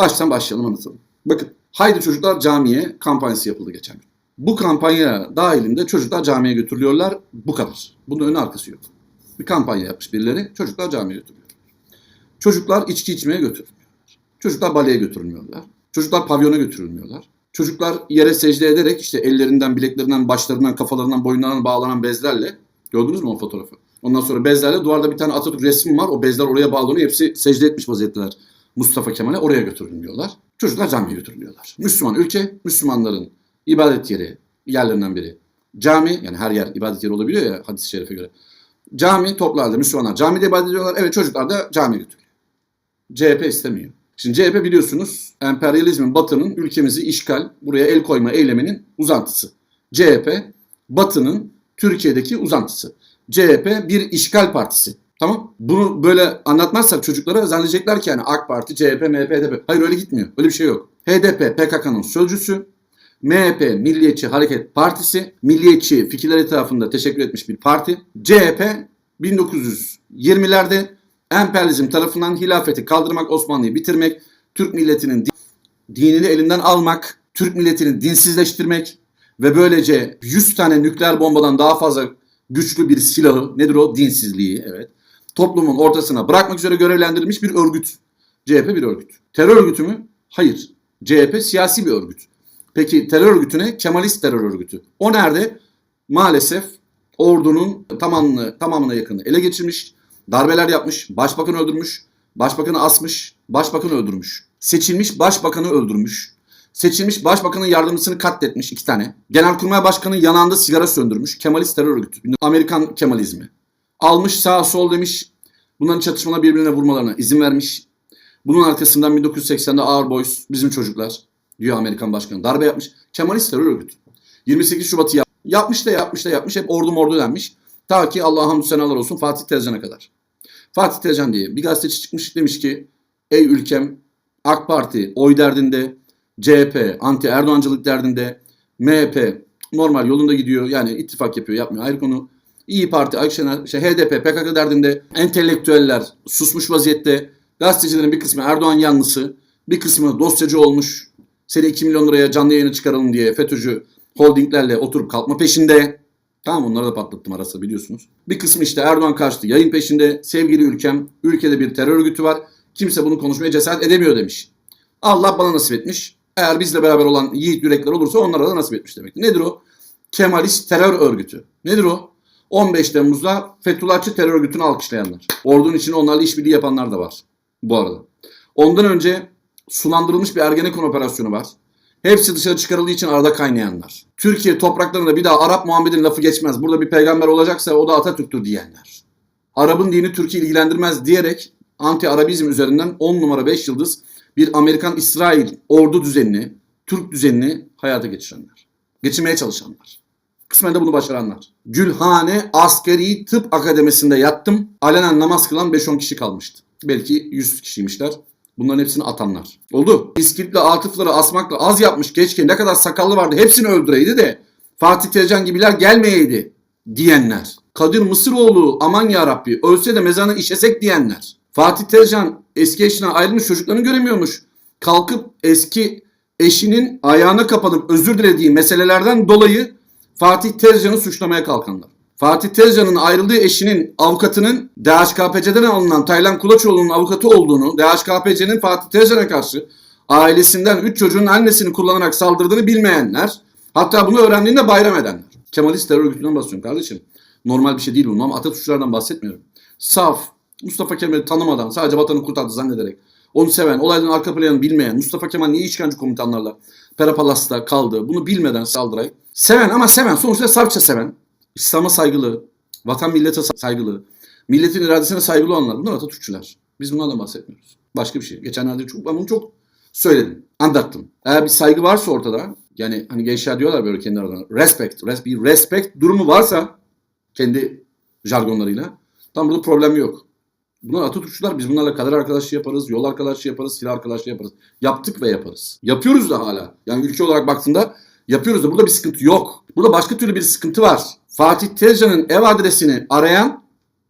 Baştan başlayalım anlatalım. Bakın Haydi Çocuklar Camiye kampanyası yapıldı geçen gün. Bu kampanya dahilinde çocuklar camiye götürülüyorlar. Bu kadar. Bunun önü arkası yok. Bir kampanya yapmış birileri. Çocuklar camiye götürülüyor. Çocuklar içki içmeye götürülmüyorlar. Çocuklar baleye götürülmüyorlar. Çocuklar pavyona götürülmüyorlar. Çocuklar yere secde ederek işte ellerinden, bileklerinden, başlarından, kafalarından, boyunlarından bağlanan bezlerle gördünüz mü o fotoğrafı? Ondan sonra bezlerle duvarda bir tane Atatürk resmi var. O bezler oraya bağlanıyor. Hepsi secde etmiş vaziyetteler. Mustafa Kemal'e oraya götürülmüyorlar. Çocuklar camiye götürülüyorlar. Müslüman ülke, Müslümanların ibadet yeri, yerlerinden biri. Cami, yani her yer ibadet yeri olabiliyor ya hadis-i şerife göre. Cami toplu halde Müslümanlar camide ibadet ediyorlar. Evet çocuklar da camiye götürüyor. CHP istemiyor. Şimdi CHP biliyorsunuz emperyalizmin batının ülkemizi işgal, buraya el koyma eyleminin uzantısı. CHP batının Türkiye'deki uzantısı. CHP bir işgal partisi. Tamam. Bunu böyle anlatmazsak çocuklara zannedecekler ki yani AK Parti, CHP, MHP, HDP. Hayır öyle gitmiyor. Öyle bir şey yok. HDP PKK'nın sözcüsü. MHP Milliyetçi Hareket Partisi. Milliyetçi fikirler etrafında teşekkür etmiş bir parti. CHP 1920'lerde emperyalizm tarafından hilafeti kaldırmak, Osmanlı'yı bitirmek, Türk milletinin di- dinini elinden almak, Türk milletini dinsizleştirmek ve böylece 100 tane nükleer bombadan daha fazla güçlü bir silahı, nedir o? Dinsizliği, evet. Toplumun ortasına bırakmak üzere görevlendirilmiş bir örgüt. CHP bir örgüt. Terör örgütü mü? Hayır. CHP siyasi bir örgüt. Peki terör örgütü ne? Kemalist terör örgütü. O nerede? Maalesef ordunun tamamını, tamamına yakını ele geçirmiş, darbeler yapmış, başbakanı öldürmüş, başbakanı asmış, başbakanı öldürmüş. Seçilmiş başbakanı öldürmüş. Seçilmiş başbakanın yardımcısını katletmiş iki tane. Genelkurmay başkanı yanağında sigara söndürmüş. Kemalist terör örgütü. Amerikan Kemalizmi. Almış sağ sol demiş. Bunların çatışmalar birbirine vurmalarına izin vermiş. Bunun arkasından 1980'de Ağır Boys bizim çocuklar diyor Amerikan başkanı. Darbe yapmış. Kemalist terör örgütü. 28 Şubat'ı yap- yapmış da yapmış da yapmış. Hep ordu mordu denmiş. Ta ki Allah'a hamdü senalar olsun Fatih Tezcan'a kadar. Fatih Tezcan diye bir gazeteci çıkmış demiş ki ey ülkem AK Parti oy derdinde, CHP anti Erdoğancılık derdinde, MHP normal yolunda gidiyor. Yani ittifak yapıyor yapmıyor ayrı konu. İyi Parti, Ayşener, şey, HDP, PKK derdinde entelektüeller susmuş vaziyette. Gazetecilerin bir kısmı Erdoğan yanlısı, bir kısmı dosyacı olmuş. Seni 2 milyon liraya canlı yayına çıkaralım diye FETÖ'cü holdinglerle oturup kalkma peşinde. Tamam onları da patlattım arası biliyorsunuz. Bir kısmı işte Erdoğan karşıtı yayın peşinde. Sevgili ülkem, ülkede bir terör örgütü var. Kimse bunu konuşmaya cesaret edemiyor demiş. Allah bana nasip etmiş. Eğer bizle beraber olan yiğit yürekler olursa onlara da nasip etmiş demek. Nedir o? Kemalist terör örgütü. Nedir o? 15 Temmuz'da Fethullahçı terör örgütünü alkışlayanlar. Ordunun içinde onlarla işbirliği yapanlar da var bu arada. Ondan önce sulandırılmış bir Ergenekon operasyonu var. Hepsi dışarı çıkarıldığı için arada kaynayanlar. Türkiye topraklarında bir daha Arap Muhammed'in lafı geçmez. Burada bir peygamber olacaksa o da Atatürk'tür diyenler. Arap'ın dini Türkiye ilgilendirmez diyerek anti-Arabizm üzerinden 10 numara 5 yıldız bir Amerikan-İsrail ordu düzenini, Türk düzenini hayata geçirenler. Geçirmeye çalışanlar. Kısmen de bunu başaranlar. Gülhane Askeri Tıp Akademisi'nde yattım. Alenen namaz kılan 5-10 kişi kalmıştı. Belki 100 kişiymişler. Bunların hepsini atanlar. Oldu. İskilip'le Atıf'ları asmakla az yapmış. Keşke ne kadar sakallı vardı hepsini öldüreydi de Fatih Tezcan gibiler gelmeyeydi diyenler. Kadir Mısıroğlu aman ya Rabbi ölse de mezarına işesek diyenler. Fatih Tezcan eski eşine ayrılmış çocuklarını göremiyormuş. Kalkıp eski eşinin ayağına kapanıp özür dilediği meselelerden dolayı Fatih Tezcan'ı suçlamaya kalkanlar. Fatih Tezcan'ın ayrıldığı eşinin avukatının DHKPC'den alınan Taylan Kulaçoğlu'nun avukatı olduğunu, DHKPC'nin Fatih Tezcan'a karşı ailesinden 3 çocuğun annesini kullanarak saldırdığını bilmeyenler, hatta bunu öğrendiğinde bayram edenler. Kemalist terör örgütünden bahsediyorum kardeşim. Normal bir şey değil bu. Ama Atatürkçülerden bahsetmiyorum. Saf, Mustafa Kemal'i tanımadan, sadece vatanı kurtardı zannederek, onu seven, olayların arka planını bilmeyen, Mustafa Kemal niye işkence komutanlarla Perapalas'ta kaldı, bunu bilmeden saldırayı. Seven ama seven, sonuçta safça seven, İslam'a saygılı, vatan millete saygılı, milletin iradesine saygılı olanlar. Bunlar Atatürkçüler. Biz bunlardan bahsetmiyoruz. Başka bir şey. Geçenlerde çok, ben bunu çok söyledim, anlattım. Eğer bir saygı varsa ortada, yani hani gençler diyorlar böyle kendi aralarında, respect, res, bir respect durumu varsa, kendi jargonlarıyla, tam burada problem yok. Bunlar Atatürkçüler. Biz bunlarla kader arkadaşlığı yaparız, yol arkadaşlığı yaparız, silah arkadaşlığı yaparız. Yaptık ve yaparız. Yapıyoruz da hala. Yani ülke olarak baktığında yapıyoruz da burada bir sıkıntı yok. Burada başka türlü bir sıkıntı var. Fatih Tezcan'ın ev adresini arayan,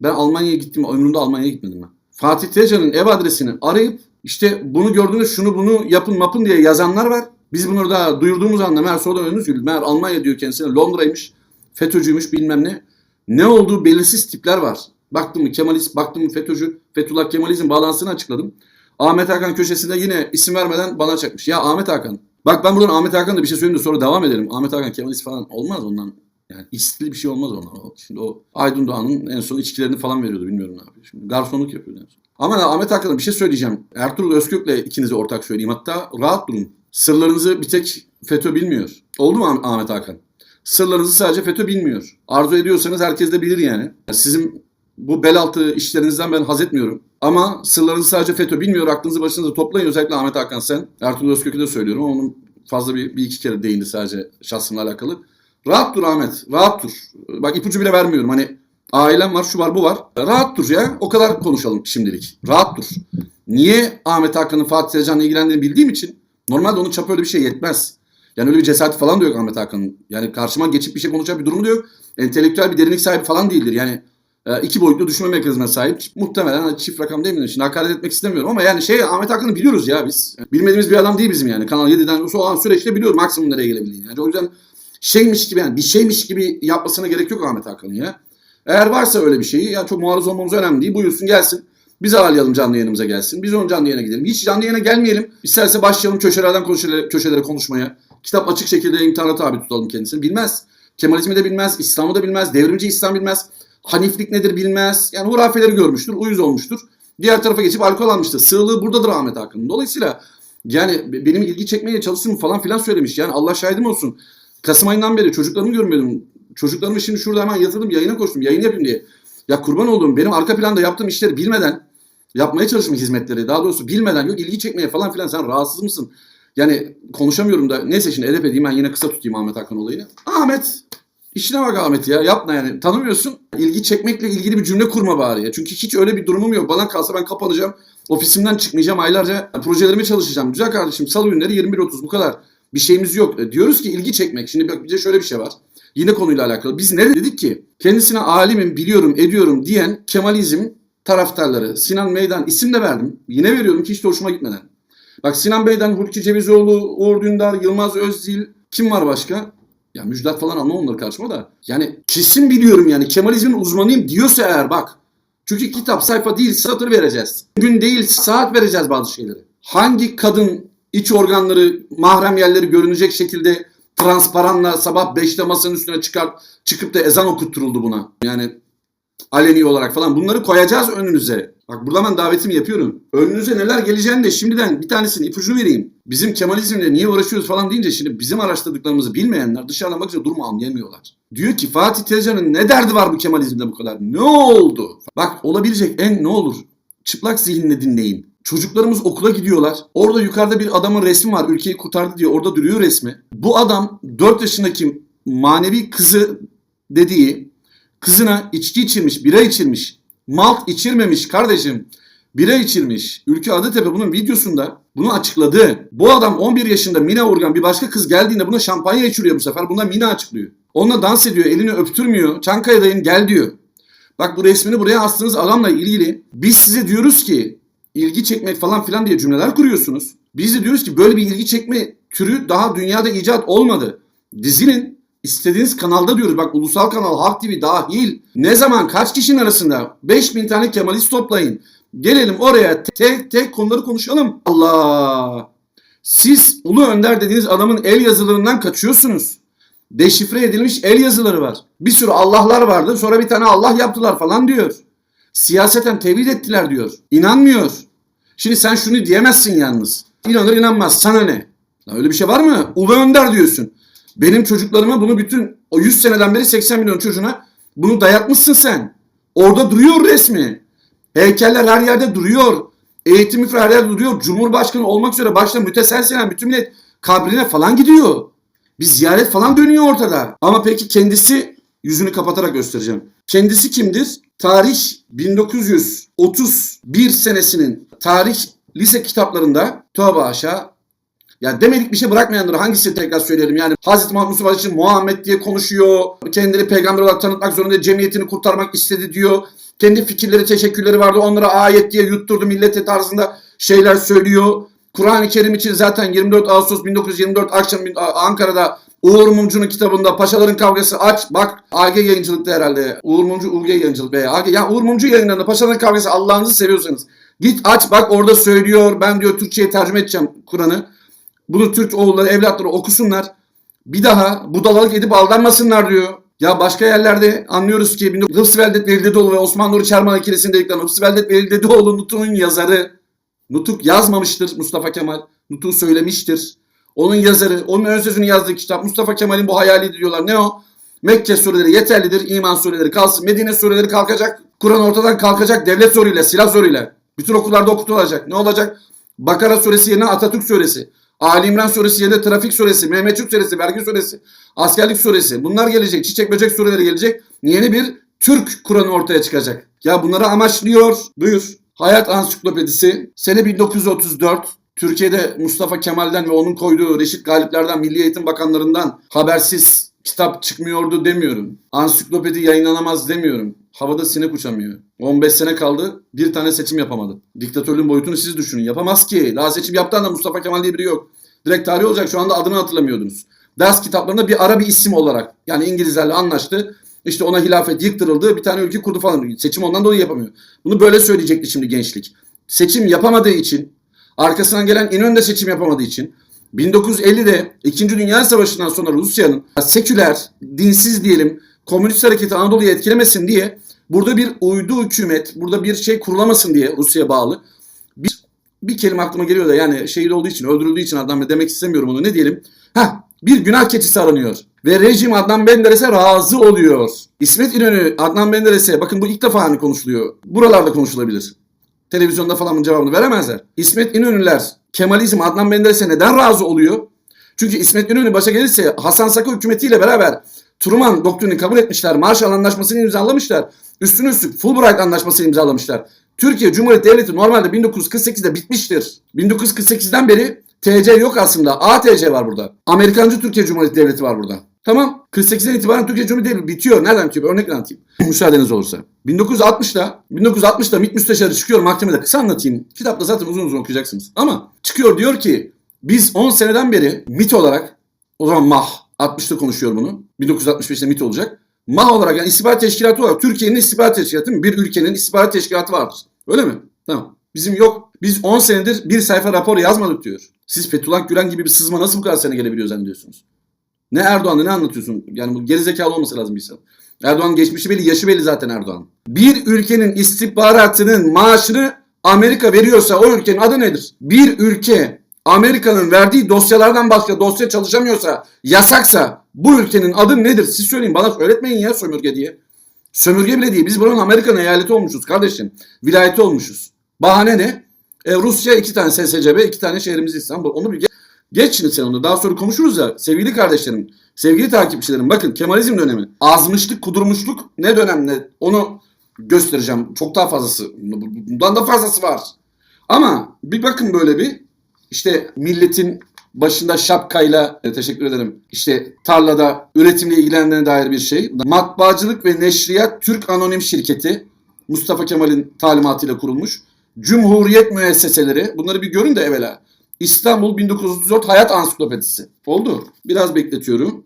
ben Almanya'ya gittim, ömrümde Almanya'ya gitmedim ben. Fatih Tezcan'ın ev adresini arayıp İşte bunu gördüğünüz şunu bunu yapın mapın diye yazanlar var. Biz bunu da duyurduğumuz anda meğer sonra önümüz gibi. Meğer Almanya diyor kendisine Londra'ymış, FETÖ'cüymüş bilmem ne. Ne olduğu belirsiz tipler var. Baktım mı Kemalist, baktım mı FETÖ'cü, Fethullah Kemalizm bağlantısını açıkladım. Ahmet Hakan köşesinde yine isim vermeden bana çakmış. Ya Ahmet Hakan. Bak ben buradan Ahmet Hakan'da bir şey söyleyeyim de sonra devam edelim. Ahmet Hakan Kemalist falan olmaz ondan. Yani istili bir şey olmaz ondan. Şimdi o Aydın Doğan'ın en son içkilerini falan veriyordu bilmiyorum ne yapıyor. Şimdi garsonluk yapıyor en son. Ama Ahmet Hakan'a bir şey söyleyeceğim. Ertuğrul Özkök'le ikinize ortak söyleyeyim. Hatta rahat durun. Sırlarınızı bir tek FETÖ bilmiyor. Oldu mu Ah- Ahmet Hakan? Sırlarınızı sadece FETÖ bilmiyor. Arzu ediyorsanız herkes de bilir yani. Sizin bu bel altı işlerinizden ben haz etmiyorum. Ama sırlarınızı sadece FETÖ bilmiyor. Aklınızı başınıza toplayın. Özellikle Ahmet Hakan sen. Ertuğrul Özkök'ü de söylüyorum ama onun fazla bir, bir iki kere değindi sadece şahsımla alakalı. Rahat dur Ahmet. Rahat dur. Bak ipucu bile vermiyorum. Hani ailem var, şu var, bu var. Rahat dur ya. O kadar konuşalım şimdilik. Rahat dur. Niye Ahmet Hakan'ın Fatih Tezcan'la ilgilendiğini bildiğim için normalde onun çapı öyle bir şey yetmez. Yani öyle bir cesareti falan da yok Ahmet Hakan'ın. Yani karşıma geçip bir şey konuşacak bir durumu da yok. Entelektüel bir derinlik sahibi falan değildir. Yani iki boyutlu düşünme mekanizmasına sahip. Muhtemelen hani çift rakam değil mi? Şimdi hakaret etmek istemiyorum ama yani şey Ahmet Hakan'ı biliyoruz ya biz. Bilmediğimiz bir adam değil bizim yani. Kanal 7'den olan süreçte biliyoruz maksimum nereye gelebildiğini. Yani o yüzden şeymiş gibi yani bir şeymiş gibi yapmasına gerek yok Ahmet Hakan'ın ya. Eğer varsa öyle bir şeyi ya çok muarız olmamız önemli değil. Buyursun gelsin. Biz ağırlayalım canlı yayınımıza gelsin. Biz onun canlı yayına gidelim. Hiç canlı yayına gelmeyelim. İsterse başlayalım köşelerden köşelere, köşelere konuşmaya. Kitap açık şekilde imtihana tabi tutalım kendisini. Bilmez. Kemalizmi de bilmez. İslam'ı da bilmez. Devrimci İslam bilmez. Haniflik nedir bilmez. Yani hurafeleri görmüştür. Uyuz olmuştur. Diğer tarafa geçip alkol almıştır. Sığlığı buradadır Ahmet Hakan'ın. Dolayısıyla yani be- benim ilgi çekmeye çalışsın falan filan söylemiş. Yani Allah şahidim olsun. Kasım ayından beri çocuklarımı görmüyordum. Çocuklarımı şimdi şurada hemen yatırdım yayına koştum. Yayın yapayım diye. Ya kurban olduğum benim arka planda yaptığım işleri bilmeden yapmaya çalıştım hizmetleri. Daha doğrusu bilmeden yok ilgi çekmeye falan filan sen rahatsız mısın? Yani konuşamıyorum da neyse şimdi edep edeyim ben yine kısa tutayım Ahmet Hakan olayını. Ahmet işine bak Ahmet ya yapma yani tanımıyorsun. İlgi çekmekle ilgili bir cümle kurma bari ya. Çünkü hiç öyle bir durumum yok. Bana kalsa ben kapanacağım. Ofisimden çıkmayacağım aylarca projelerime çalışacağım. Güzel kardeşim salı günleri 21.30 bu kadar. Bir şeyimiz yok. E, diyoruz ki ilgi çekmek. Şimdi bak bir de şöyle bir şey var. Yine konuyla alakalı. Biz ne dedik ki? Kendisine alimim, biliyorum, ediyorum diyen Kemalizm taraftarları. Sinan Meydan isim de verdim. Yine veriyorum ki hiç de hoşuma gitmeden. Bak Sinan Bey'den Hulki Cevizoğlu, Uğur Dündar, Yılmaz Özdil, kim var başka? Ya Müjdat falan alma onları karşıma da. Yani kesin biliyorum yani Kemalizmin uzmanıyım diyorsa eğer bak. Çünkü kitap sayfa değil satır vereceğiz. Gün değil saat vereceğiz bazı şeyleri. Hangi kadın iç organları, mahrem yerleri görünecek şekilde transparanla sabah 5'te masanın üstüne çıkar, çıkıp da ezan okutturuldu buna. Yani aleni olarak falan bunları koyacağız önünüze. Bak burada ben davetimi yapıyorum. Önünüze neler geleceğini de şimdiden bir tanesini ipucunu vereyim. Bizim Kemalizmle niye uğraşıyoruz falan deyince şimdi bizim araştırdıklarımızı bilmeyenler dışarıdan bakınca durumu anlayamıyorlar. Diyor ki Fatih Tezcan'ın ne derdi var bu Kemalizmde bu kadar? Ne oldu? Bak olabilecek en ne olur? Çıplak zihinle dinleyin. Çocuklarımız okula gidiyorlar. Orada yukarıda bir adamın resmi var. Ülkeyi kurtardı diyor. Orada duruyor resmi. Bu adam 4 yaşındaki manevi kızı dediği kızına içki içirmiş, bira içirmiş. Malt içirmemiş kardeşim. Bira içirmiş. Ülke Adıtepe bunun videosunda bunu açıkladı. Bu adam 11 yaşında Mina Urgan bir başka kız geldiğinde buna şampanya içiriyor bu sefer. Buna Mina açıklıyor. Onunla dans ediyor, elini öptürmüyor. Çankaya'dayım gel diyor. Bak bu resmini buraya astığınız adamla ilgili biz size diyoruz ki ilgi çekmek falan filan diye cümleler kuruyorsunuz. Biz de diyoruz ki böyle bir ilgi çekme türü daha dünyada icat olmadı. Dizinin istediğiniz kanalda diyoruz. Bak ulusal kanal Halk TV dahil. Ne zaman kaç kişinin arasında 5000 tane Kemalist toplayın. Gelelim oraya tek tek konuları konuşalım. Allah. Siz Ulu Önder dediğiniz adamın el yazılarından kaçıyorsunuz. Deşifre edilmiş el yazıları var. Bir sürü Allah'lar vardı. Sonra bir tane Allah yaptılar falan diyor. Siyaseten tevhid ettiler diyor. İnanmıyor. Şimdi sen şunu diyemezsin yalnız. İnanır inanmaz. Sana ne? Lan öyle bir şey var mı? Ulu Önder diyorsun. Benim çocuklarıma bunu bütün o 100 seneden beri 80 milyon çocuğuna bunu dayatmışsın sen. Orada duruyor resmi. Heykeller her yerde duruyor. Eğitim müfre her yerde duruyor. Cumhurbaşkanı olmak üzere başta müteselsilen bütün millet kabrine falan gidiyor. Bir ziyaret falan dönüyor ortada. Ama peki kendisi yüzünü kapatarak göstereceğim. Kendisi kimdir? Tarih 1931 senesinin tarih lise kitaplarında tövbe aşağı ya demedik bir şey bırakmayanları hangisi tekrar söyleyelim yani Hazreti Muhammed Mustafa için Muhammed diye konuşuyor. Kendini peygamber olarak tanıtmak zorunda cemiyetini kurtarmak istedi diyor. Kendi fikirleri teşekkürleri vardı onlara ayet diye yutturdu millete tarzında şeyler söylüyor. Kur'an-ı Kerim için zaten 24 Ağustos 1924 akşam Ankara'da Uğur Mumcu'nun kitabında Paşaların Kavgası aç bak AG yayıncılıkta herhalde. Uğur Mumcu UG yayıncılık veya AG. Ya Uğur Mumcu yayınlarında Paşaların Kavgası Allah'ınızı seviyorsanız git aç bak orada söylüyor. Ben diyor Türkçe'ye tercüme edeceğim Kur'an'ı. Bunu Türk oğulları evlatları okusunlar. Bir daha budalalık edip aldanmasınlar diyor. Ya başka yerlerde anlıyoruz ki Hıfzı Veldet Veli Dedeoğlu ve Osman Nuri Çerman ikilisinde dedikleri Hıfzı Veldet Veli Dedeoğlu Nutuk'un yazarı. Nutuk yazmamıştır Mustafa Kemal. Nutuk söylemiştir. Onun yazarı, onun ön sözünü yazdığı kitap Mustafa Kemal'in bu hayali diyorlar. Ne o? Mekke sureleri yeterlidir, iman sureleri kalsın. Medine sureleri kalkacak. Kur'an ortadan kalkacak devlet zoruyla, silah zoruyla. Bütün okullarda okutulacak. Ne olacak? Bakara suresi yerine Atatürk suresi. Ali İmran suresi yerine Trafik suresi, Mehmetçik suresi, Vergi suresi, Askerlik suresi. Bunlar gelecek. Çiçek böcek sureleri gelecek. Yeni bir Türk Kur'an'ı ortaya çıkacak. Ya bunları amaçlıyor. Buyur. Hayat Ansiklopedisi. Sene 1934. Türkiye'de Mustafa Kemal'den ve onun koyduğu Reşit Galipler'den, Milli Eğitim Bakanlarından habersiz kitap çıkmıyordu demiyorum. Ansiklopedi yayınlanamaz demiyorum. Havada sinek uçamıyor. 15 sene kaldı bir tane seçim yapamadı. Diktatörlüğün boyutunu siz düşünün. Yapamaz ki. Daha seçim yaptığı da Mustafa Kemal diye biri yok. Direkt tarih olacak şu anda adını hatırlamıyordunuz. Ders kitaplarında bir ara bir isim olarak. Yani İngilizlerle anlaştı. İşte ona hilafet yıktırıldı. Bir tane ülke kurdu falan. Seçim ondan dolayı yapamıyor. Bunu böyle söyleyecekti şimdi gençlik. Seçim yapamadığı için arkasından gelen İnönü de seçim yapamadığı için 1950'de 2. Dünya Savaşı'ndan sonra Rusya'nın seküler, dinsiz diyelim, komünist hareketi Anadolu'yu etkilemesin diye burada bir uydu hükümet, burada bir şey kurulamasın diye Rusya'ya bağlı. Bir, bir kelime aklıma geliyor da yani şehit olduğu için, öldürüldüğü için Bey demek istemiyorum onu. Ne diyelim? Ha, bir günah keçisi aranıyor. Ve rejim Adnan Menderes'e razı oluyor. İsmet İnönü Adnan Menderes'e bakın bu ilk defa hani konuşuluyor. Buralarda konuşulabilir. Televizyonda falan bunun cevabını veremezler. İsmet İnönüler Kemalizm Adnan Menderes'e neden razı oluyor? Çünkü İsmet İnönü başa gelirse Hasan Saka hükümetiyle beraber Truman doktrini kabul etmişler. Marshall Anlaşması'nı imzalamışlar. Üstüne üstlük Fulbright Anlaşması'nı imzalamışlar. Türkiye Cumhuriyeti Devleti normalde 1948'de bitmiştir. 1948'den beri TC yok aslında. ATC var burada. Amerikancı Türkiye Cumhuriyeti Devleti var burada. Tamam. 48'den itibaren Türkiye Cumhuriyeti Devleti bitiyor. Nereden bitiyor? Örnek anlatayım. Müsaadeniz olursa. 1960'da 1960'da MİT müsteşarı çıkıyor mahkemede. Kısa anlatayım. Kitapta zaten uzun uzun okuyacaksınız. Ama çıkıyor diyor ki biz 10 seneden beri MİT olarak o zaman MAH 60'ta konuşuyor bunu. 1965'te MİT olacak. MAH olarak yani istihbarat teşkilatı olarak Türkiye'nin istihbarat teşkilatı mı? Bir ülkenin istihbarat teşkilatı vardır. Öyle mi? Tamam. Bizim yok. Biz 10 senedir bir sayfa rapor yazmadık diyor. Siz Fethullah Gülen gibi bir sızma nasıl bu kadar sene gelebiliyor zannediyorsunuz? Ne Erdoğan'da ne anlatıyorsun? Yani bu gerizekalı olması lazım bir insan. Erdoğan geçmişi belli, yaşı belli zaten Erdoğan. Bir ülkenin istihbaratının maaşını Amerika veriyorsa o ülkenin adı nedir? Bir ülke Amerika'nın verdiği dosyalardan başka dosya çalışamıyorsa, yasaksa bu ülkenin adı nedir? Siz söyleyin bana öğretmeyin ya sömürge diye. Sömürge bile değil. Biz buranın Amerika'nın eyaleti olmuşuz kardeşim. Vilayeti olmuşuz. Bahane ne? E, Rusya iki tane SSCB, iki tane şehrimiz İstanbul. Onu bir Geç şimdi sen onu. Daha sonra konuşuruz ya. Sevgili kardeşlerim, sevgili takipçilerim. Bakın Kemalizm dönemi. Azmışlık, kudurmuşluk ne dönemde onu göstereceğim. Çok daha fazlası. Bundan da fazlası var. Ama bir bakın böyle bir işte milletin başında şapkayla e, teşekkür ederim. İşte tarlada üretimle ilgilendiğine dair bir şey. Matbaacılık ve Neşriyat Türk Anonim Şirketi Mustafa Kemal'in talimatıyla kurulmuş. Cumhuriyet müesseseleri. Bunları bir görün de evvela. İstanbul 1934 Hayat Ansiklopedisi. Oldu. Biraz bekletiyorum.